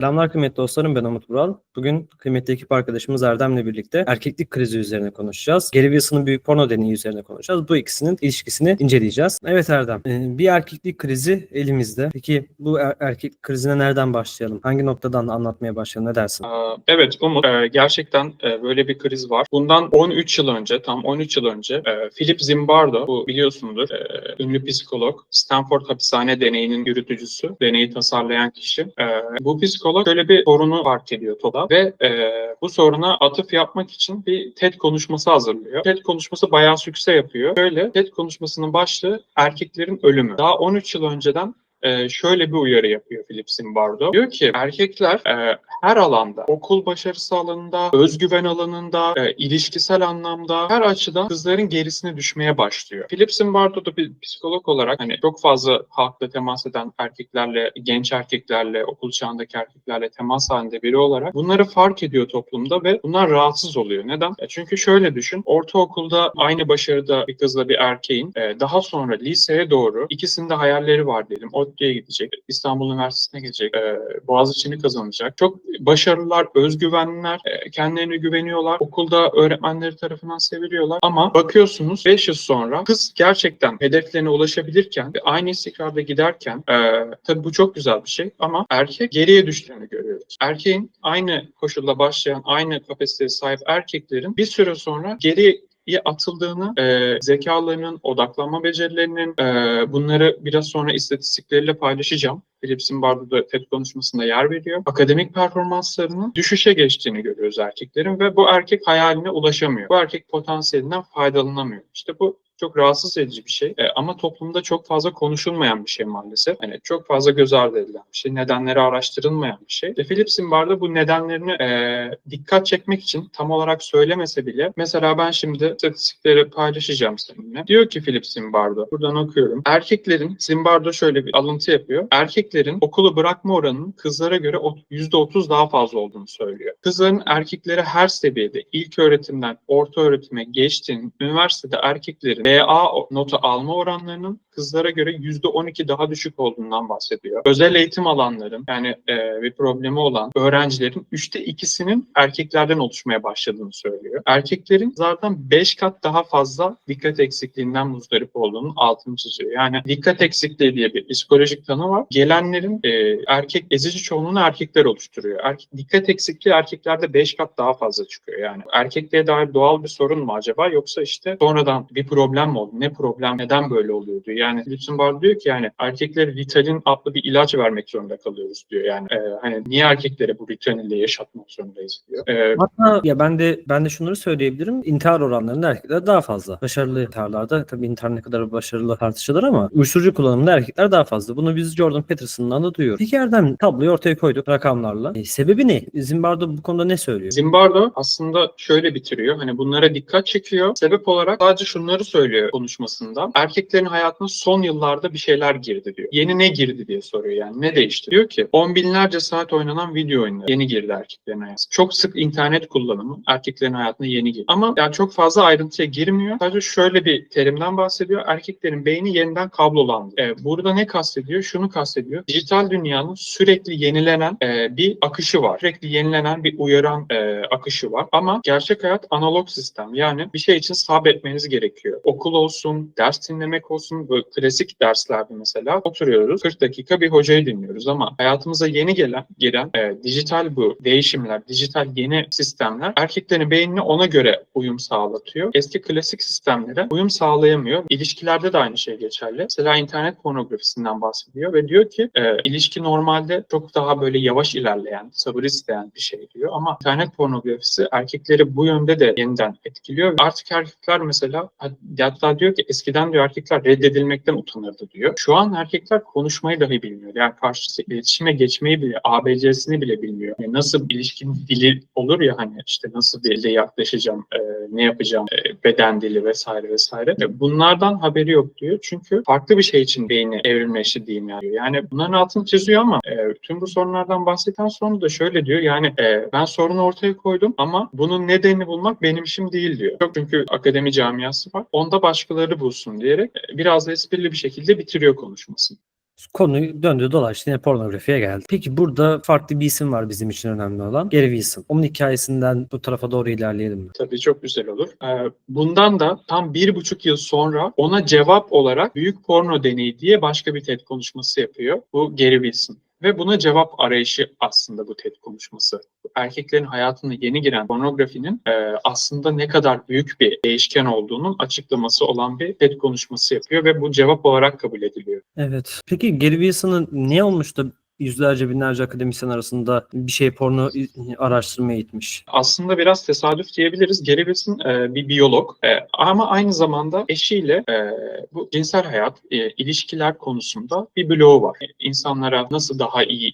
Selamlar kıymetli dostlarım ben Umut Vural. Bugün kıymetli ekip arkadaşımız Erdem'le birlikte erkeklik krizi üzerine konuşacağız. Gary Wilson'ın büyük porno deneyi üzerine konuşacağız. Bu ikisinin ilişkisini inceleyeceğiz. Evet Erdem, e, bir erkeklik krizi elimizde. Peki bu er- erkeklik krizine nereden başlayalım? Hangi noktadan anlatmaya başlayalım? Ne dersin? Evet Umut, e, gerçekten e, böyle bir kriz var. Bundan 13 yıl önce, tam 13 yıl önce Philip Zimbardo, bu biliyorsundur, ünlü psikolog, Stanford hapishane deneyinin yürütücüsü, deneyi tasarlayan kişi. Bu psikolog şöyle bir sorunu fark ediyor TOD'a ve e, bu soruna atıf yapmak için bir TED konuşması hazırlıyor. TED konuşması bayağı sükse yapıyor. Şöyle, TED konuşmasının başlığı erkeklerin ölümü. Daha 13 yıl önceden e, şöyle bir uyarı yapıyor Philip Zimbardo. Diyor ki erkekler e, her alanda, okul başarısı alanında, özgüven alanında, e, ilişkisel anlamda her açıdan kızların gerisine düşmeye başlıyor. Philip Zimbardo da bir psikolog olarak hani çok fazla halkla temas eden erkeklerle, genç erkeklerle, okul çağındaki erkeklerle temas halinde biri olarak bunları fark ediyor toplumda ve bunlar rahatsız oluyor. Neden? E, çünkü şöyle düşün, ortaokulda aynı başarıda bir kızla bir erkeğin e, daha sonra liseye doğru ikisinde hayalleri var diyelim. ODTÜ'ye gidecek, İstanbul Üniversitesi'ne gidecek, e, Boğaziçi'ni kazanacak. Çok başarılılar, özgüvenliler, e, kendilerine güveniyorlar. Okulda öğretmenleri tarafından seviliyorlar. Ama bakıyorsunuz 5 yıl sonra kız gerçekten hedeflerine ulaşabilirken ve aynı istikrarda giderken e, tabii bu çok güzel bir şey ama erkek geriye düştüğünü görüyoruz. Erkeğin aynı koşulda başlayan, aynı kapasiteye sahip erkeklerin bir süre sonra geri atıldığını, e, zekalarının, odaklanma becerilerinin, e, bunları biraz sonra istatistikleriyle paylaşacağım. Philip Zimbardo da TED konuşmasında yer veriyor. Akademik performanslarının düşüşe geçtiğini görüyoruz erkeklerin ve bu erkek hayaline ulaşamıyor. Bu erkek potansiyelinden faydalanamıyor. İşte bu çok rahatsız edici bir şey E, ama toplumda çok fazla konuşulmayan bir şey maalesef. Yani çok fazla göz ardı edilen bir şey. Nedenleri araştırılmayan bir şey. Ve Philip Zimbardo bu nedenlerini e, dikkat çekmek için tam olarak söylemese bile mesela ben şimdi istatistikleri paylaşacağım seninle. Diyor ki Philip Zimbardo, buradan okuyorum. Erkeklerin, Zimbardo şöyle bir alıntı yapıyor. Erkeklerin okulu bırakma oranının kızlara göre o- %30 daha fazla olduğunu söylüyor. Kızların erkeklere her seviyede ilk öğretimden orta öğretime geçtiğini, üniversitede erkeklerin BA notu alma oranlarının kızlara göre %12 daha düşük olduğundan bahsediyor. Özel eğitim alanların yani e, bir problemi olan öğrencilerin üçte ikisinin erkeklerden oluşmaya başladığını söylüyor. Erkeklerin zaten 5 kat daha fazla dikkat eksikliğinden muzdarip olduğunun altını çiziyor. Yani dikkat eksikliği diye bir psikolojik tanı var. Gelenlerin e, erkek ezici çoğunluğunu erkekler oluşturuyor. Erkek, dikkat eksikliği erkeklerde 5 kat daha fazla çıkıyor. Yani erkekliğe dair doğal bir sorun mu acaba yoksa işte sonradan bir problem mi oldu? Ne problem? Neden böyle oluyordu? Yani Lützenbar diyor ki yani erkeklere Ritalin adlı bir ilaç vermek zorunda kalıyoruz diyor. Yani e, hani niye erkeklere bu Ritalin'le yaşatmak zorundayız diyor. E, Hatta ya ben de ben de şunları söyleyebilirim. İntihar oranlarında erkekler daha fazla. Başarılı intiharlarda tabii intihar ne kadar başarılı tartışılır ama uyuşturucu kullanımında erkekler daha fazla. Bunu biz Jordan Peterson'dan da duyuyoruz. Peki Erdem tabloyu ortaya koyduk rakamlarla. E, sebebi ne? Zimbardo bu konuda ne söylüyor? Zimbardo aslında şöyle bitiriyor. Hani bunlara dikkat çekiyor. Sebep olarak sadece şunları söylüyor konuşmasında. Erkeklerin hayatına son yıllarda bir şeyler girdi diyor. Yeni ne girdi diye soruyor yani. Ne değişti? Diyor ki on binlerce saat oynanan video oyunları yeni girdi erkeklerin hayatına. Çok sık internet kullanımı erkeklerin hayatına yeni girdi. Ama yani çok fazla ayrıntıya girmiyor. Sadece şöyle bir terimden bahsediyor. Erkeklerin beyni yeniden kablolandı. Ee, burada ne kastediyor? Şunu kastediyor. Dijital dünyanın sürekli yenilenen e, bir akışı var. Sürekli yenilenen bir uyaran e, akışı var. Ama gerçek hayat analog sistem. Yani bir şey için sabretmeniz gerekiyor. Okul olsun, ders dinlemek olsun, böyle klasik derslerde mesela oturuyoruz. 40 dakika bir hocayı dinliyoruz ama hayatımıza yeni gelen, gelen e, dijital bu değişimler, dijital yeni sistemler erkeklerin beynine ona göre uyum sağlatıyor. Eski klasik sistemlere uyum sağlayamıyor. İlişkilerde de aynı şey geçerli. Mesela internet pornografisinden bahsediyor ve diyor ki e, ilişki normalde çok daha böyle yavaş ilerleyen, sabır isteyen bir şey diyor ama internet pornografisi erkekleri bu yönde de yeniden etkiliyor. Artık erkekler mesela hatta diyor ki eskiden diyor erkekler reddedilmekten utanırdı diyor. Şu an erkekler konuşmayı dahi bilmiyor. Yani karşısı iletişime geçmeyi bile, ABC'sini bile bilmiyor. Yani nasıl ilişkin dili olur ya hani işte nasıl dile yaklaşacağım, e, ne yapacağım, e, beden dili vesaire vesaire. E, bunlardan haberi yok diyor. Çünkü farklı bir şey için beyni evrimleşti diyeyim yani. Yani bunların altını çiziyor ama e, tüm bu sorunlardan bahseden sonra da şöyle diyor. Yani e, ben sorunu ortaya koydum ama bunun nedenini bulmak benim işim değil diyor. Çünkü akademi camiası var. Onda başkaları bulsun diyerek e, biraz da esprili bir şekilde bitiriyor konuşmasını. Konu döndü dolaştı yine pornografiye geldi. Peki burada farklı bir isim var bizim için önemli olan. Gary Wilson. Onun hikayesinden bu tarafa doğru ilerleyelim mi? Tabii çok güzel olur. Ee, bundan da tam bir buçuk yıl sonra ona cevap olarak Büyük Porno Deneyi diye başka bir TED konuşması yapıyor. Bu Gary Wilson. Ve buna cevap arayışı aslında bu TED konuşması. Erkeklerin hayatına yeni giren pornografinin e, aslında ne kadar büyük bir değişken olduğunun açıklaması olan bir TED konuşması yapıyor ve bu cevap olarak kabul ediliyor. Evet. Peki Gary Wilson'ın ne olmuş da yüzlerce binlerce akademisyen arasında bir şey porno araştırmaya gitmiş? Aslında biraz tesadüf diyebiliriz. Gary Wilson e, bir biyolog e, ama aynı zamanda eşiyle e, bu cinsel hayat, e, ilişkiler konusunda bir bloğu var. İnsanlara nasıl daha iyi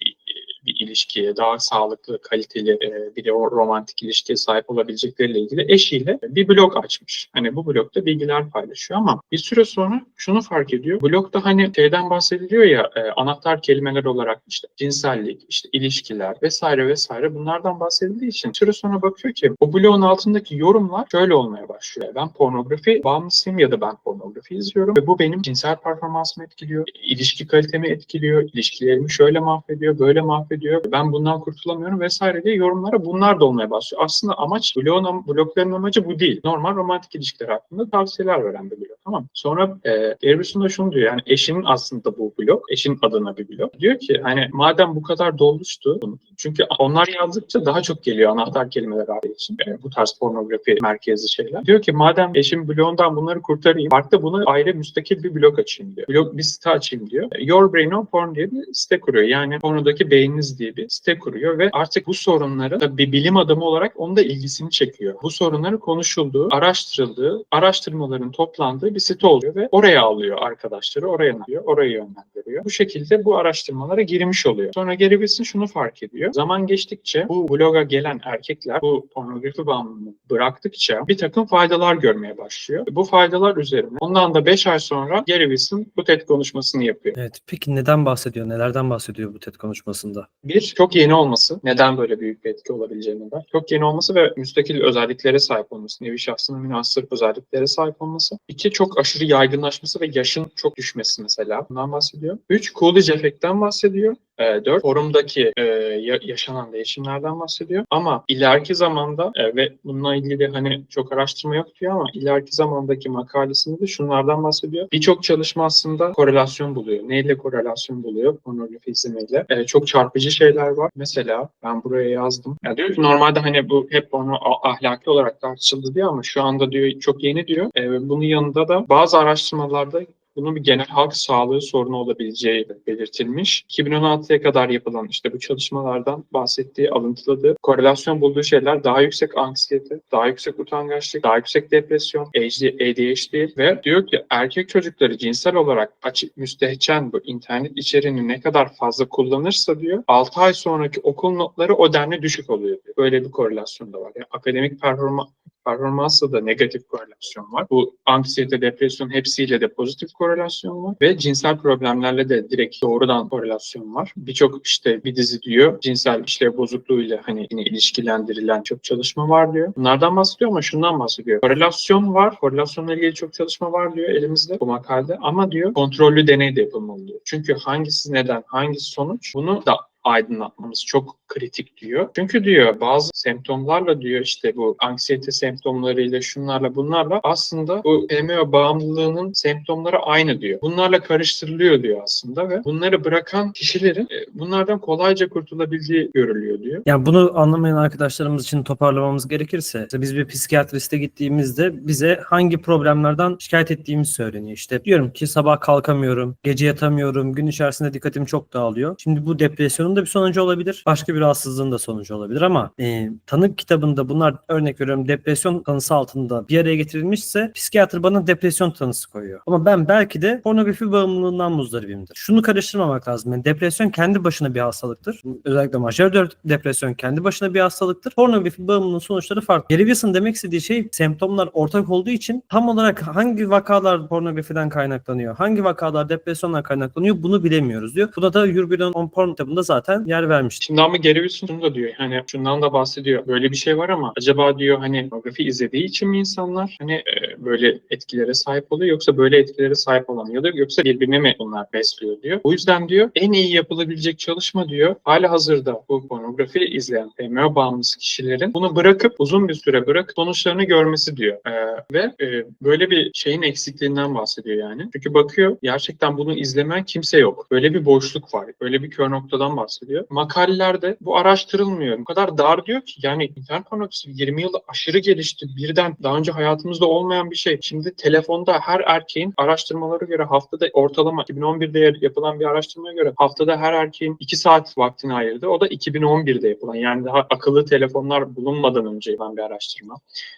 bir ilişkiye, daha sağlıklı, kaliteli e, bir o romantik ilişkiye sahip olabilecekleriyle ilgili eşiyle bir blog açmış. Hani bu blogda bilgiler paylaşıyor ama bir süre sonra şunu fark ediyor. Blogda hani şeyden bahsediliyor ya e, anahtar kelimeler olarak işte cinsellik, işte ilişkiler vesaire vesaire bunlardan bahsedildiği için bir süre sonra bakıyor ki o blogun altındaki yorumlar şöyle olmaya başlıyor. Ben pornografi bağımlısıyım ya da ben pornografi izliyorum ve bu benim cinsel performansımı etkiliyor, ilişki kalitemi etkiliyor, ilişkilerimi şöyle mahvediyor, böyle mahvediyor, ben bundan kurtulamıyorum vesaire diye yorumlara bunlar da olmaya başlıyor. Aslında amaç bloğun, blokların amacı bu değil. Normal romantik ilişkiler hakkında tavsiyeler veren bir blok. Tamam. Sonra e, Gary Wilson da şunu diyor yani eşinin aslında bu blok, eşin adına bir blok. Diyor ki hani madem bu kadar dolmuştu, çünkü onlar yazdıkça daha çok geliyor anahtar kelimeler abi için. E, bu tarz pornografi merkezli şeyler. Diyor ki madem eşim bloğundan bunları kurtarayım, farklı buna ayrı müstakil bir blok açayım diyor. Blok bir site açayım diyor. E, Your Brain on Porn diye bir site kuruyor. Yani pornodaki beyniniz diye bir site kuruyor ve artık bu sorunları tabii bir bilim adamı olarak onun da ilgisini çekiyor. Bu sorunları konuşulduğu, araştırıldığı, araştırmaların toplandığı bir site oluyor ve oraya alıyor arkadaşları, oraya alıyor, oraya yönlendiriyor. Bu şekilde bu araştırmalara girmiş oluyor. Sonra Gary Wilson şunu fark ediyor. Zaman geçtikçe bu bloga gelen erkekler bu pornografi bağımlılığını bıraktıkça bir takım faydalar görmeye başlıyor. Bu faydalar üzerine ondan da 5 ay sonra Gary Wilson bu TED konuşmasını yapıyor. Evet. Peki neden bahsediyor? Nelerden bahsediyor bu TED konuşmasında? Bir, çok yeni olması. Neden böyle büyük bir etki olabileceğini der. Çok yeni olması ve müstakil özelliklere sahip olması. Nevi şahsına münhasır özelliklere sahip olması. İki, çok aşırı yaygınlaşması ve yaşın çok düşmesi mesela. Bundan bahsediyor. Üç, Coolidge efektten bahsediyor. E, dört, forumdaki e, ya- yaşanan değişimlerden bahsediyor. Ama ileriki zamanda e, ve bununla ilgili hani çok araştırma yok diyor ama ileriki zamandaki makalesinde de şunlardan bahsediyor. Birçok çalışma aslında korelasyon buluyor. Neyle korelasyon buluyor? Pornografi izlemeyle. E, çok çarpıcı şeyler var. Mesela ben buraya yazdım. Ya diyor ki normalde hani bu hep porno ahlaki olarak tartışıldı diyor ama şu anda diyor çok yeni diyor. E, bunun yanında da bazı araştırmalarda bunun bir genel halk sağlığı sorunu olabileceği belirtilmiş. 2016'ya kadar yapılan işte bu çalışmalardan bahsettiği, alıntıladığı, korelasyon bulduğu şeyler daha yüksek anksiyete, daha yüksek utangaçlık, daha yüksek depresyon, ADHD ve diyor ki erkek çocukları cinsel olarak açık müstehcen bu internet içeriğini ne kadar fazla kullanırsa diyor 6 ay sonraki okul notları o denli düşük oluyor diyor. Böyle bir korelasyon da var. Yani akademik performa performansla da negatif korelasyon var. Bu anksiyete, depresyon hepsiyle de pozitif korelasyon var ve cinsel problemlerle de direkt doğrudan korelasyon var. Birçok işte bir dizi diyor cinsel işlev bozukluğuyla hani yine ilişkilendirilen çok çalışma var diyor. Bunlardan bahsediyor ama şundan bahsediyor. Korelasyon var. Korelasyonla ilgili çok çalışma var diyor elimizde bu makalede ama diyor kontrollü deney de yapılmalı diyor. Çünkü hangisi neden, hangisi sonuç bunu da aydınlatmamız çok kritik diyor. Çünkü diyor bazı semptomlarla diyor işte bu anksiyete semptomlarıyla şunlarla bunlarla aslında bu PMO bağımlılığının semptomları aynı diyor. Bunlarla karıştırılıyor diyor aslında ve bunları bırakan kişilerin e, bunlardan kolayca kurtulabildiği görülüyor diyor. Yani bunu anlamayan arkadaşlarımız için toparlamamız gerekirse biz bir psikiyatriste gittiğimizde bize hangi problemlerden şikayet ettiğimiz söyleniyor. İşte diyorum ki sabah kalkamıyorum, gece yatamıyorum, gün içerisinde dikkatim çok dağılıyor. Şimdi bu depresyonun da bir sonucu olabilir. Başka bir rahatsızlığın da sonucu olabilir ama e, tanı kitabında bunlar örnek veriyorum depresyon tanısı altında bir araya getirilmişse psikiyatr bana depresyon tanısı koyuyor. Ama ben belki de pornografi bağımlılığından muzdaribimdir. Şunu karıştırmamak lazım. Yani depresyon kendi başına bir hastalıktır. Özellikle majör depresyon kendi başına bir hastalıktır. Pornografi bağımlılığının sonuçları farklı. Gary Wilson demek istediği şey semptomlar ortak olduğu için tam olarak hangi vakalar pornografiden kaynaklanıyor, hangi vakalar depresyondan kaynaklanıyor bunu bilemiyoruz diyor. Bu da Brain on Porn kitabında zaten zaten yer vermişti. Şimdi ama Gary Wilson da diyor. Hani şundan da bahsediyor. Böyle bir şey var ama acaba diyor hani pornografi izlediği için mi insanlar hani e, böyle etkilere sahip oluyor yoksa böyle etkilere sahip olamıyor da yoksa birbirine mi bunlar besliyor diyor. O yüzden diyor en iyi yapılabilecek çalışma diyor hala hazırda bu pornografi izleyen PMO bağımlısı kişilerin bunu bırakıp uzun bir süre bırakıp sonuçlarını görmesi diyor. E, ve e, böyle bir şeyin eksikliğinden bahsediyor yani. Çünkü bakıyor gerçekten bunu izlemeyen kimse yok. Böyle bir boşluk var. Böyle bir kör noktadan bahsediyor. Makalelerde bu araştırılmıyor. Bu kadar dar diyor ki yani internet pornografisi 20 yılda aşırı gelişti. Birden daha önce hayatımızda olmayan bir şey. Şimdi telefonda her erkeğin araştırmalara göre haftada ortalama 2011'de yapılan bir araştırmaya göre haftada her erkeğin 2 saat vaktini ayırdı. O da 2011'de yapılan yani daha akıllı telefonlar bulunmadan önce yapılan bir araştırma.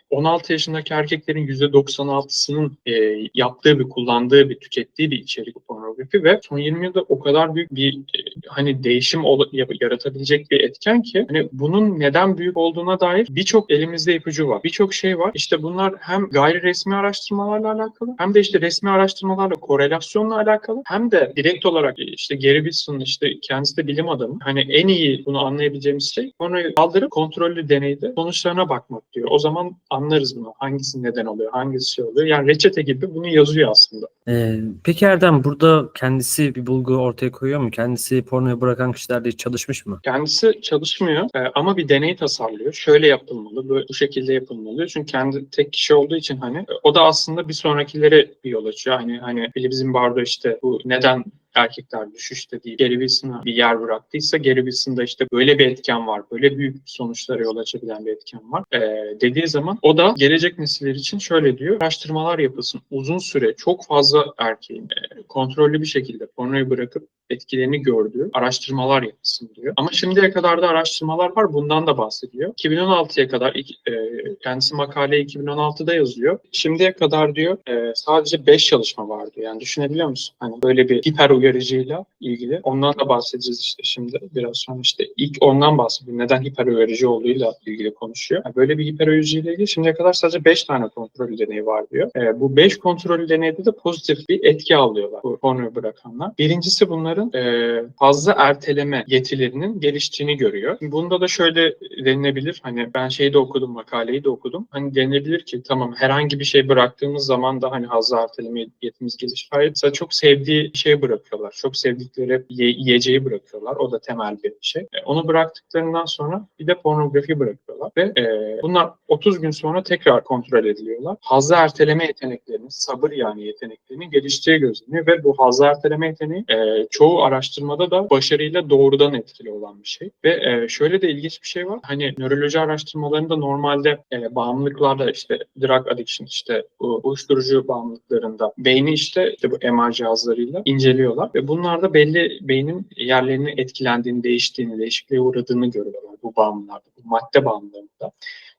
16 yaşındaki erkeklerin %96'sının e, yaptığı bir, kullandığı bir, tükettiği bir içerik pornografi ve son 20 yılda o kadar büyük bir e, hani değişim yap- yaratabilecek bir etken ki hani bunun neden büyük olduğuna dair birçok elimizde ipucu var. Birçok şey var. İşte bunlar hem gayri resmi araştırmalarla alakalı hem de işte resmi araştırmalarla korelasyonla alakalı hem de direkt olarak e, işte Gary Wilson işte kendisi de bilim adamı. Hani en iyi bunu anlayabileceğimiz şey konuyu kaldırıp kontrollü deneyde sonuçlarına bakmak diyor. O zaman anlarız bunu. Hangisi neden oluyor, hangisi şey oluyor. Yani reçete gibi bunu yazıyor aslında. Ee, peki Erdem burada kendisi bir bulgu ortaya koyuyor mu? Kendisi pornoyu bırakan kişilerle hiç çalışmış mı? Kendisi çalışmıyor e, ama bir deney tasarlıyor. Şöyle yapılmalı, böyle, bu şekilde yapılmalı. Çünkü kendi tek kişi olduğu için hani e, o da aslında bir sonrakilere bir yol açıyor. Hani hani Philip Zimbardo işte bu neden erkekler düşüşte değil Gary Wilson'a bir yer bıraktıysa Gary Wilson'da işte böyle bir etken var. Böyle büyük sonuçlara yol açabilen bir etken var. E, dediği zaman o da gelecek nesiller için şöyle diyor. Araştırmalar yapılsın. Uzun süre çok fazla erkeğin e, kontrollü bir şekilde pornoyu bırakıp etkilerini gördüğü araştırmalar yapılsın diyor. Ama şimdiye kadar da araştırmalar var. Bundan da bahsediyor. 2016'ya kadar e, kendisi makaleyi 2016'da yazıyor. Şimdiye kadar diyor e, sadece 5 çalışma var diyor. Yani düşünebiliyor musun? Hani böyle bir hiper uyarıcıyla ilgili. Ondan da bahsedeceğiz işte şimdi. Biraz sonra işte ilk ondan bahsediyor. Neden hiper uyarıcı olduğuyla ilgili konuşuyor. Yani böyle bir hiper uyarıcıyla ilgili şimdiye kadar sadece 5 tane kontrol deneyi var diyor. E, bu 5 kontrol deneyde de pozitif bir etki alıyorlar bu pornoyu bırakanlar. Birincisi bunların e, fazla erteleme yetilerinin geliştiğini görüyor. Bunda da şöyle denilebilir. Hani ben şeyi de okudum, makaleyi de okudum. Hani denilebilir ki tamam herhangi bir şey bıraktığımız zaman da hani fazla erteleme yetimiz gelişir. Hayır, mesela çok sevdiği şey bırakıyorlar. Çok sevdikleri ye- yiyeceği bırakıyorlar. O da temel bir şey. E, onu bıraktıklarından sonra bir de pornografi bırakıyorlar ve e, bunlar 30 gün sonra tekrar kontrol ediliyorlar. Fazla erteleme yeteneklerinin, sabır yani yeteneklerinin geliştiği gözleniyor ve bu fazla erteleme yeteneği e, çoğu araştırmada da başarıyla doğrudan etkili olan bir şey. Ve e, şöyle de ilginç bir şey var. Hani nöroloji araştırmalarında normalde e, bağımlılıklarda işte drug addiction işte bu uyuşturucu bağımlılıklarında beyni işte, işte bu MR cihazlarıyla inceliyorlar ve bunlarda belli beynin yerlerinin etkilendiğini, değiştiğini, değişikliğe uğradığını görüyorlar bu bağımlılarda, bu madde bağımlılığında.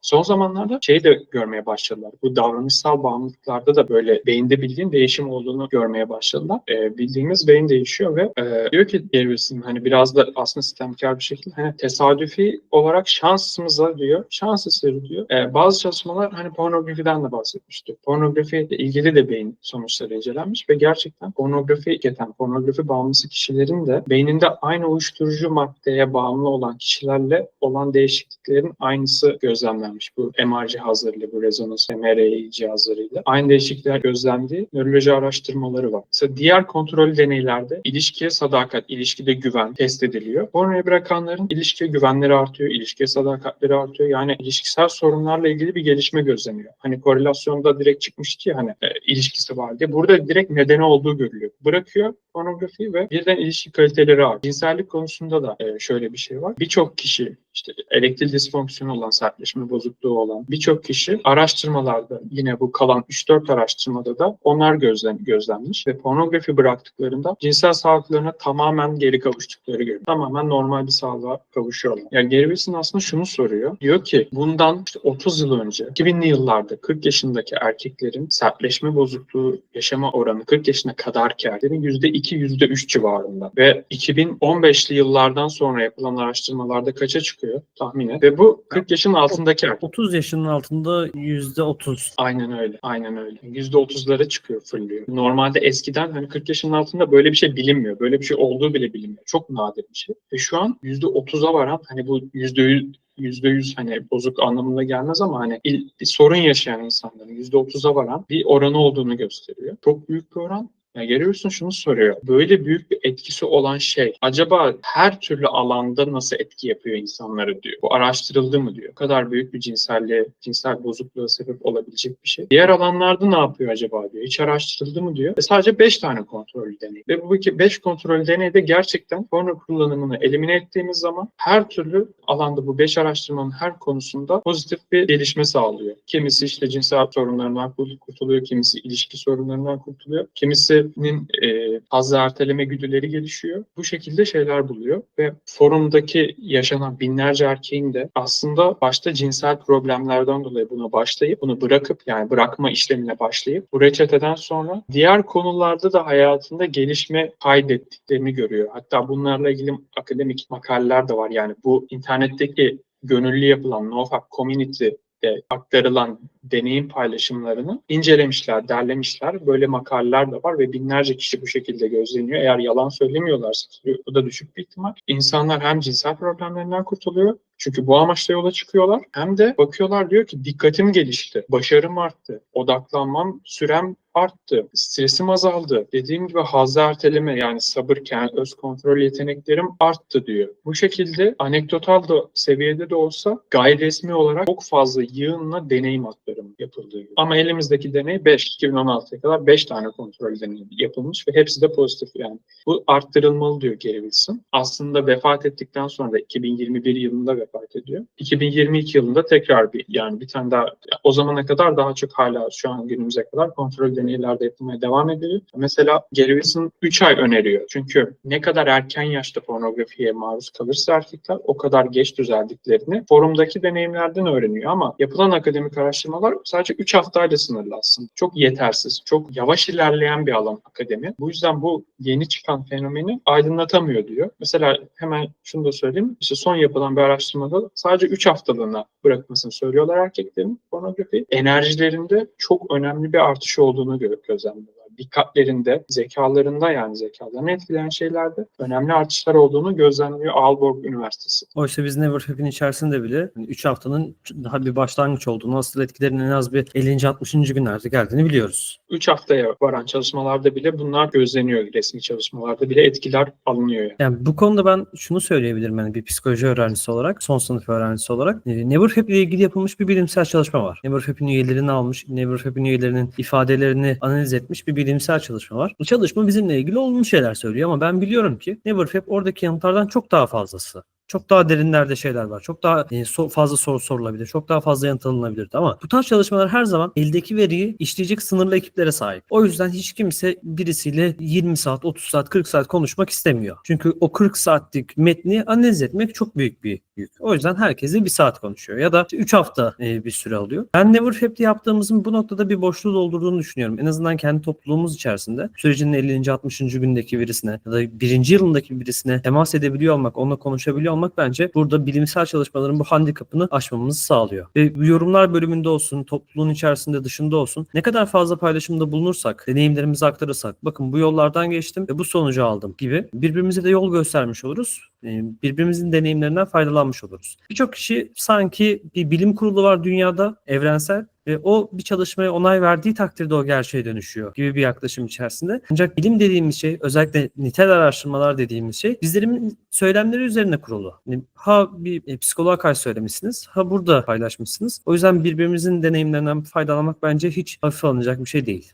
Son zamanlarda şey de görmeye başladılar. Bu davranışsal bağımlılıklarda da böyle beyinde bildiğin değişim olduğunu görmeye başladılar. Ee, bildiğimiz beyin değişiyor ve e, diyor ki Gary Wilson hani biraz da aslında sistemkar bir şekilde hani tesadüfi olarak şansımıza diyor, şans eseri diyor. Ee, bazı çalışmalar hani pornografiden de bahsetmişti. Pornografiyle ilgili de beyin sonuçları incelenmiş ve gerçekten pornografi tüketen, pornografi bağımlısı kişilerin de beyninde aynı uyuşturucu maddeye bağımlı olan kişilerle olan değişikliklerin aynısı gözlemlenmiş. Bu MR cihazlarıyla, bu rezonans MRI cihazlarıyla aynı değişiklikler gözlendiği nöroloji araştırmaları var. Mesela diğer kontrol deneylerde ilişkiye sadakat, ilişkide güven test ediliyor. Pornoyu bırakanların ilişkiye güvenleri artıyor, ilişkiye sadakatleri artıyor. Yani ilişkisel sorunlarla ilgili bir gelişme gözleniyor. Hani korelasyonda direkt çıkmıştı ya hani e, ilişkisi var diye. Burada direkt nedeni olduğu görülüyor. Bırakıyor pornografiyi ve birden ilişki kaliteleri artıyor. Cinsellik konusunda da e, şöyle bir şey var. Birçok kişi işte elektril disfonksiyonu olan, sertleşme bozukluğu olan birçok kişi araştırmalarda yine bu kalan 3-4 araştırmada da onlar gözlem, gözlenmiş ve pornografi bıraktıklarında cinsel sağlıklarına tamamen geri kavuştukları görülüyor. Tamamen normal bir sağlığa kavuşuyorlar. Yani Gary Wilson aslında şunu soruyor. Diyor ki bundan işte 30 yıl önce 2000'li yıllarda 40 yaşındaki erkeklerin sertleşme bozukluğu yaşama oranı 40 yaşına kadarki erkeklerin %2 %3 civarında ve 2015'li yıllardan sonra yapılan araştırmalarda kaça çıkıyor? Çıkıyor tahmin et. Ve bu 40 yaşın altındaki erkek. 30 yaşının altında %30. Aynen öyle. Aynen öyle. %30'lara çıkıyor fırlıyor. Normalde eskiden hani 40 yaşının altında böyle bir şey bilinmiyor. Böyle bir şey olduğu bile bilinmiyor. Çok nadir bir şey. Ve şu an %30'a varan hani bu %100 %100 hani bozuk anlamına gelmez ama hani il, sorun yaşayan insanların %30'a varan bir oranı olduğunu gösteriyor. Çok büyük bir oran. Ya görüyorsun şunu soruyor. Böyle büyük bir etkisi olan şey acaba her türlü alanda nasıl etki yapıyor insanlara diyor. Bu araştırıldı mı diyor. Bu kadar büyük bir cinselliğe, cinsel bozukluğa sebep olabilecek bir şey. Diğer alanlarda ne yapıyor acaba diyor. Hiç araştırıldı mı diyor. Ve sadece 5 tane kontrollü deney. Ve bu 5 kontrollü deneyde gerçekten porno kullanımını elimine ettiğimiz zaman her türlü alanda bu 5 araştırmanın her konusunda pozitif bir gelişme sağlıyor. Kimisi işte cinsel sorunlarından kurtuluyor, kimisi ilişki sorunlarından kurtuluyor, kimisi nin e, fazla erteleme güdüleri gelişiyor. Bu şekilde şeyler buluyor ve forumdaki yaşanan binlerce erkeğin de aslında başta cinsel problemlerden dolayı buna başlayıp bunu bırakıp yani bırakma işlemine başlayıp bu reçeteden sonra diğer konularda da hayatında gelişme kaydettiklerini görüyor. Hatta bunlarla ilgili akademik makaleler de var. Yani bu internetteki gönüllü yapılan NoFap Community de aktarılan deneyim paylaşımlarını incelemişler, derlemişler. Böyle makaleler de var ve binlerce kişi bu şekilde gözleniyor. Eğer yalan söylemiyorlarsa, bu da düşük bir ihtimal. İnsanlar hem cinsel problemlerinden kurtuluyor, çünkü bu amaçla yola çıkıyorlar. Hem de bakıyorlar diyor ki dikkatim gelişti, başarım arttı, odaklanmam sürem arttı, stresim azaldı. Dediğim gibi hazı erteleme yani sabırken öz kontrol yeteneklerim arttı diyor. Bu şekilde anekdotal da seviyede de olsa gayri resmi olarak çok fazla yığınla deneyim aktarımı yapıldığı gibi. Ama elimizdeki deney 5. 2016'ya kadar 5 tane kontrol deneyi yapılmış ve hepsi de pozitif yani. Bu arttırılmalı diyor Gary Wilson. Aslında vefat ettikten sonra da 2021 yılında vefat ediyor. 2022 yılında tekrar bir yani bir tane daha o zamana kadar daha çok hala şu an günümüze kadar kontrol deneylerde yapılmaya devam ediyor. Mesela Gary Wilson 3 ay öneriyor. Çünkü ne kadar erken yaşta pornografiye maruz kalırsa erkekler o kadar geç düzeldiklerini forumdaki deneyimlerden öğreniyor ama yapılan akademik araştırmalar sadece 3 haftayla sınırlı aslında. Çok yetersiz, çok yavaş ilerleyen bir alan akademi. Bu yüzden bu yeni çıkan fenomeni aydınlatamıyor diyor. Mesela hemen şunu da söyleyeyim. İşte son yapılan bir araştırmada sadece 3 haftalığına bırakmasını söylüyorlar erkeklerin pornografi. Enerjilerinde çok önemli bir artış olduğunu gö- gözlemliyorlar. Dikkatlerinde, zekalarında yani zekalarını etkileyen şeylerde önemli artışlar olduğunu gözlemliyor Aalborg Üniversitesi. Oysa biz Neverfap'in içerisinde bile 3 haftanın daha bir başlangıç olduğunu, asıl etkilerinin en az bir 50-60. günlerde geldiğini biliyoruz. 3 haftaya varan çalışmalarda bile bunlar gözleniyor. Resmi çalışmalarda bile etkiler alınıyor. Yani. Yani bu konuda ben şunu söyleyebilirim yani bir psikoloji öğrencisi olarak, son sınıf öğrencisi olarak. E, Neverfap ile ilgili yapılmış bir bilimsel çalışma var. Neverfap'in üyelerini almış, Neverfap'in üyelerinin ifadelerini analiz etmiş bir bilimsel çalışma var. Bu çalışma bizimle ilgili olumlu şeyler söylüyor ama ben biliyorum ki Neverfap oradaki yanıtlardan çok daha fazlası. Çok daha derinlerde şeyler var. Çok daha e, so- fazla soru sorulabilir. Çok daha fazla yanıt alınabilir. Ama bu tarz çalışmalar her zaman eldeki veriyi işleyecek sınırlı ekiplere sahip. O yüzden hiç kimse birisiyle 20 saat, 30 saat, 40 saat konuşmak istemiyor. Çünkü o 40 saatlik metni analiz etmek çok büyük bir yük. O yüzden herkese bir saat konuşuyor. Ya da 3 hafta e, bir süre alıyor. Ben Neverfap'te yaptığımızın bu noktada bir boşluğu doldurduğunu düşünüyorum. En azından kendi topluluğumuz içerisinde sürecin 50. 60. gündeki birisine ya da birinci yılındaki birisine temas edebiliyor olmak, onunla konuşabiliyor olmak bence burada bilimsel çalışmaların bu handikapını aşmamızı sağlıyor. Ve yorumlar bölümünde olsun, topluluğun içerisinde dışında olsun ne kadar fazla paylaşımda bulunursak, deneyimlerimizi aktarırsak, bakın bu yollardan geçtim ve bu sonucu aldım gibi birbirimize de yol göstermiş oluruz. E, Birbirimizin deneyimlerinden faydalanmış oluruz. Birçok kişi sanki bir bilim kurulu var dünyada, evrensel ve o bir çalışmaya onay verdiği takdirde o gerçeğe dönüşüyor gibi bir yaklaşım içerisinde. Ancak bilim dediğimiz şey özellikle nitel araştırmalar dediğimiz şey bizlerin söylemleri üzerine kurulu. Yani ha bir e, psikoloğa karşı söylemişsiniz ha burada paylaşmışsınız. O yüzden birbirimizin deneyimlerinden faydalanmak bence hiç hafife alınacak bir şey değil.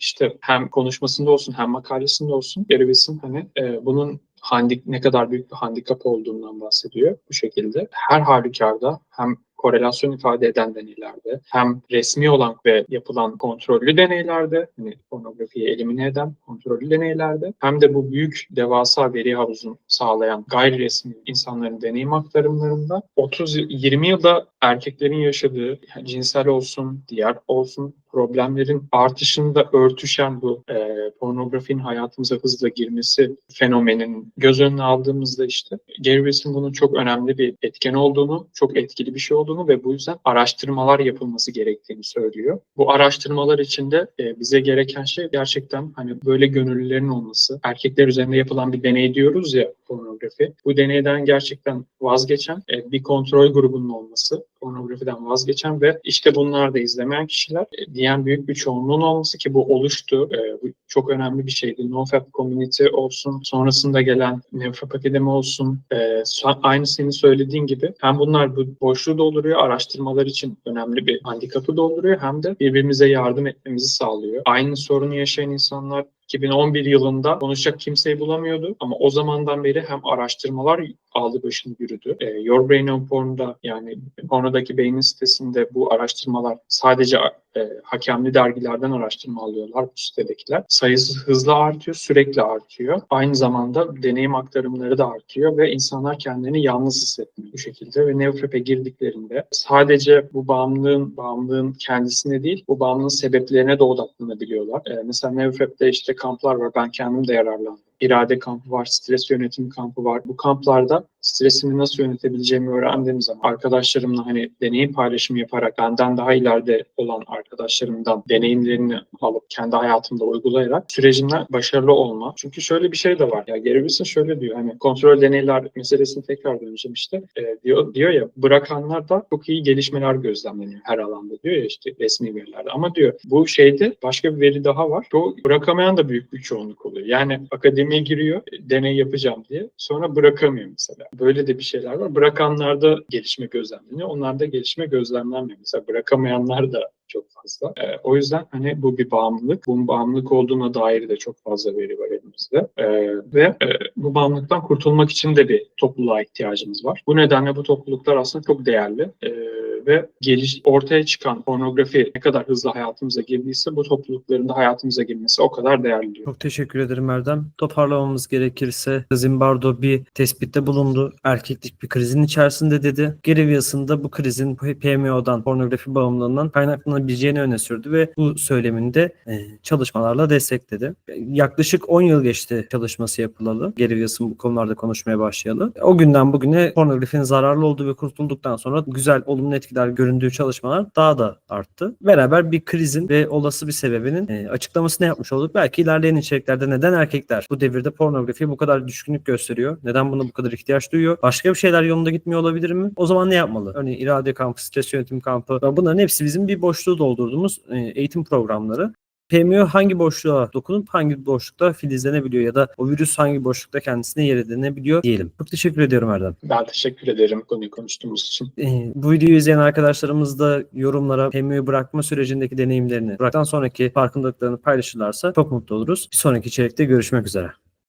işte hem konuşmasında olsun hem makalesinde olsun Gary Wilson hani e, bunun handik ne kadar büyük bir handikap olduğundan bahsediyor bu şekilde. Her halükarda hem korelasyon ifade eden deneylerde hem resmi olan ve yapılan kontrollü deneylerde hani pornografiyi elimine eden kontrollü deneylerde hem de bu büyük devasa veri havuzunu sağlayan gayri resmi insanların deneyim aktarımlarında 30 20 yılda erkeklerin yaşadığı yani cinsel olsun, diğer olsun problemlerin artışında örtüşen bu e, pornografinin hayatımıza hızla girmesi fenomenin göz önüne aldığımızda işte Gary bunun çok önemli bir etken olduğunu, çok etkili bir şey olduğunu ve bu yüzden araştırmalar yapılması gerektiğini söylüyor. Bu araştırmalar içinde e, bize gereken şey gerçekten hani böyle gönüllülerin olması. Erkekler üzerinde yapılan bir deney diyoruz ya pornografi. Bu deneyden gerçekten vazgeçen e, bir kontrol grubunun olması, pornografiden vazgeçen ve işte bunlar da izlemeyen kişiler e, diyen büyük bir çoğunluğun olması ki bu oluştu. E, çok önemli bir şeydi. NoFap Community olsun, sonrasında gelen NeoFap Akademi olsun, e, aynı senin söylediğin gibi hem bunlar bu boşluğu dolduruyor, araştırmalar için önemli bir handikapı dolduruyor hem de birbirimize yardım etmemizi sağlıyor. Aynı sorunu yaşayan insanlar 2011 yılında konuşacak kimseyi bulamıyordu ama o zamandan beri hem araştırmalar aldı başını yürüdü. E, Your Brain on Porn'da yani pornodaki beynin sitesinde bu araştırmalar sadece e, hakemli dergilerden araştırma alıyorlar bu sitedekiler. Sayısı hızlı artıyor, sürekli artıyor. Aynı zamanda deneyim aktarımları da artıyor ve insanlar kendini yalnız hissetmiyor bu şekilde ve Neofrep'e girdiklerinde sadece bu bağımlılığın, bağımlılığın kendisine değil, bu bağımlılığın sebeplerine de odaklanabiliyorlar. E, mesela Neofrep'te işte kamplar var, ben kendim de yararlandım irade kampı var, stres yönetimi kampı var. Bu kamplarda stresimi nasıl yönetebileceğimi öğrendiğim zaman arkadaşlarımla hani deneyim paylaşımı yaparak benden daha ileride olan arkadaşlarımdan deneyimlerini alıp kendi hayatımda uygulayarak sürecimde başarılı olma. Çünkü şöyle bir şey de var. Ya Gary Wilson şöyle diyor hani kontrol deneyler meselesini tekrar döneceğim işte. E, diyor, diyor ya bırakanlar da çok iyi gelişmeler gözlemleniyor her alanda diyor ya işte resmi verilerde. Ama diyor bu şeyde başka bir veri daha var. Bu bırakamayan da büyük bir çoğunluk oluyor. Yani akademiye giriyor deney yapacağım diye sonra bırakamıyor mesela. Böyle de bir şeyler var. Bırakanlarda gelişme gözlemleniyor. Onlarda gelişme gözlemlenmiyor. Mesela bırakamayanlar da çok fazla. Ee, o yüzden hani bu bir bağımlılık. Bunun bağımlılık olduğuna dair de çok fazla veri var elimizde. Ee, ve e, bu bağımlılıktan kurtulmak için de bir topluluğa ihtiyacımız var. Bu nedenle bu topluluklar aslında çok değerli. Ee, ve geliş, ortaya çıkan pornografi ne kadar hızlı hayatımıza girdiyse bu toplulukların da hayatımıza girmesi o kadar değerli diyor. Çok teşekkür ederim Erdem. Toparlamamız gerekirse Zimbardo bir tespitte bulundu. Erkeklik bir krizin içerisinde dedi. Gary Wilson da bu krizin PMO'dan, pornografi bağımlılığından kaynaklanabileceğini öne sürdü ve bu söylemini de e, çalışmalarla destekledi. Yaklaşık 10 yıl geçti çalışması yapılalı. Wilson bu konularda konuşmaya başlayalı. O günden bugüne pornografinin zararlı olduğu ve kurtulduktan sonra güzel, olumlu etkiler göründüğü çalışmalar daha da arttı. Beraber bir krizin ve olası bir sebebinin e, açıklamasını yapmış olduk. Belki ilerleyen içeriklerde neden erkekler bu devirde pornografiye bu kadar düşkünlük gösteriyor? Neden buna bu kadar ihtiyaç duyuyor? Başka bir şeyler yolunda gitmiyor olabilir mi? O zaman ne yapmalı? Örneğin irade kampı, stres yönetim kampı. Bunların hepsi bizim bir boşluğu doldurduğumuz e, eğitim programları. PMO hangi boşluğa dokunup hangi boşlukta filizlenebiliyor ya da o virüs hangi boşlukta kendisine yer edinebiliyor diyelim. Çok teşekkür ediyorum Erdem. Ben teşekkür ederim konuyu konuştuğumuz için. Ee, bu videoyu izleyen arkadaşlarımız da yorumlara PMO'yu bırakma sürecindeki deneyimlerini, bıraktan sonraki farkındalıklarını paylaşırlarsa çok mutlu oluruz. Bir sonraki içerikte görüşmek üzere.